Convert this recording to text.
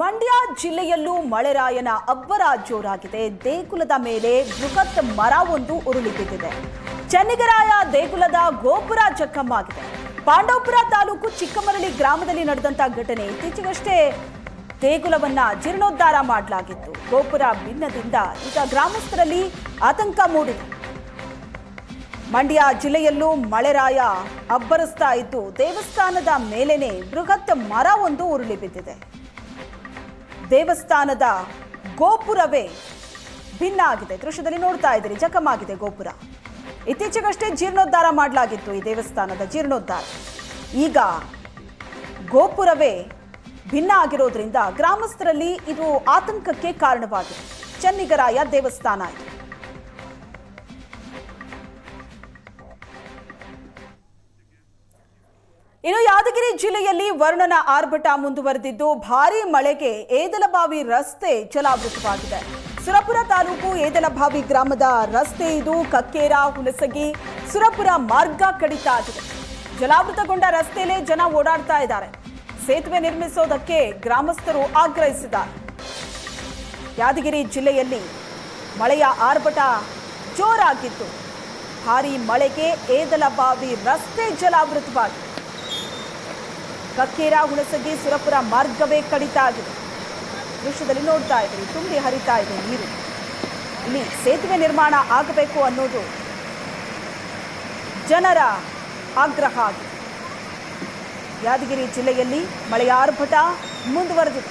ಮಂಡ್ಯ ಜಿಲ್ಲೆಯಲ್ಲೂ ಮಳೆರಾಯನ ಅಬ್ಬರ ಜೋರಾಗಿದೆ. ದೇಗುಲದ ಮೇಲೆ ಬೃಹತ್ ಮರವೊಂದು ಉರುಳಿ ಬಿದ್ದಿದೆ. ಚೆನ್ನಿಗರಾಯ ದೇಗುಲದ ಗೋಪುರ ಜಖಮ್ಮಾಗಿದೆ ಪಾಂಡವಪುರ ತಾಲೂಕು ಚಿಕ್ಕಮರಳಿ ಗ್ರಾಮದಲ್ಲಿ ನಡೆದಂತ ಘಟನೆ ಇತ್ತೀಚೆಗಷ್ಟೇ ದೇಗುಲವನ್ನ ಜೀರ್ಣೋದ್ಧಾರ ಮಾಡಲಾಗಿತ್ತು. ಗೋಪುರ ಭಿನ್ನದಿಂದ ಈಗ ಗ್ರಾಮಸ್ಥರಲ್ಲಿ ಆತಂಕ ಮೂಡಿದೆ. ಮಂಡ್ಯ ಜಿಲ್ಲೆಯಲ್ಲೂ ಮಳೆರಾಯ ಅಬ್ಬರಿಸ್ತಾ ಇದ್ದು ದೇವಸ್ಥಾನದ ಮೇಲೇನೆ ಬೃಹತ್ ಮರವೊಂದು ಉರುಳಿ ಬಿದ್ದಿದೆ. ದೇವಸ್ಥಾನದ ಗೋಪುರವೇ ಭಿನ್ನ ಆಗಿದೆ. ದೃಶ್ಯದಲ್ಲಿ ನೋಡ್ತಾ ಇದ್ದೀರಿ. ಜಖಮಾಗಿದೆ ಗೋಪುರ. ಇತ್ತೀಚೆಗಷ್ಟೇ ಜೀರ್ಣೋದ್ಧಾರ ಮಾಡಲಾಗಿತ್ತು ಈ ದೇವಸ್ಥಾನದ ಜೀರ್ಣೋದ್ಧಾರ. ಈಗ ಗೋಪುರವೇ ಭಿನ್ನ ಆಗಿರೋದ್ರಿಂದ ಗ್ರಾಮಸ್ಥರಲ್ಲಿ ಇದು ಆತಂಕಕ್ಕೆ ಕಾರಣವಾಗಿದೆ. ಚೆನ್ನಿಗರಾಯ ದೇವಸ್ಥಾನ ಇದು. ಯಾದಗಿರಿ ಜಿಲ್ಲೆಯಲ್ಲಿ ವರುಣನ ಆರ್ಭಟ ಮುಂದುವರೆದಿದ್ದು ಭಾರೀ ಮಳೆಗೆ ಏದಲಬಾವಿ ರಸ್ತೆ ಜಲಾವೃತವಾಗಿದೆ. ಸುರಪುರ ತಾಲೂಕು ಏದಲಬಾವಿ ಗ್ರಾಮದ ರಸ್ತೆ ಇದು ಕಕ್ಕೇರ ಹುಲಸಗಿ ಸುರಪುರ ಮಾರ್ಗ ಕಡಿತ ಆಗಿದೆ. ಜಲಾವೃತಗೊಂಡ ರಸ್ತೆಯಲ್ಲೇ ಜನ ಓಡಾಡ್ತಾ ಇದ್ದಾರೆ. ಸೇತುವೆ ನಿರ್ಮಿಸೋದಕ್ಕೆ ಗ್ರಾಮಸ್ಥರು ಆಗ್ರಹಿಸಿದ್ದಾರೆ. ಯಾದಗಿರಿ ಜಿಲ್ಲೆಯಲ್ಲಿ ಮಳೆಯ ಆರ್ಭಟ ಜೋರಾಗಿತ್ತು ಭಾರೀ ಮಳೆಗೆ ಏದಲಬಾವಿ ರಸ್ತೆ ಜಲಾವೃತವಾಗಿದೆ. ಕಕ್ಕೇರ ಹುಣಸಗಿ ಸುರಪುರ ಮಾರ್ಗವೇ ಕಡಿತ ಆಗಿದೆ. ದೃಶ್ಯದಲ್ಲಿ ನೋಡ್ತಾ ಇದ್ದೀರಿ ತುಂಬಿ ಹರಿತಾ ಇದೆ ನೀರು. ಇಲ್ಲಿ ಸೇತುವೆ ನಿರ್ಮಾಣ ಆಗಬೇಕು ಅನ್ನೋದು ಜನರ ಆಗ್ರಹ ಆಗಿದೆ. ಯಾದಗಿರಿ ಜಿಲ್ಲೆಯಲ್ಲಿ ಮಳೆಯಾರ್ಭಟ ಮುಂದುವರೆದಿದೆ.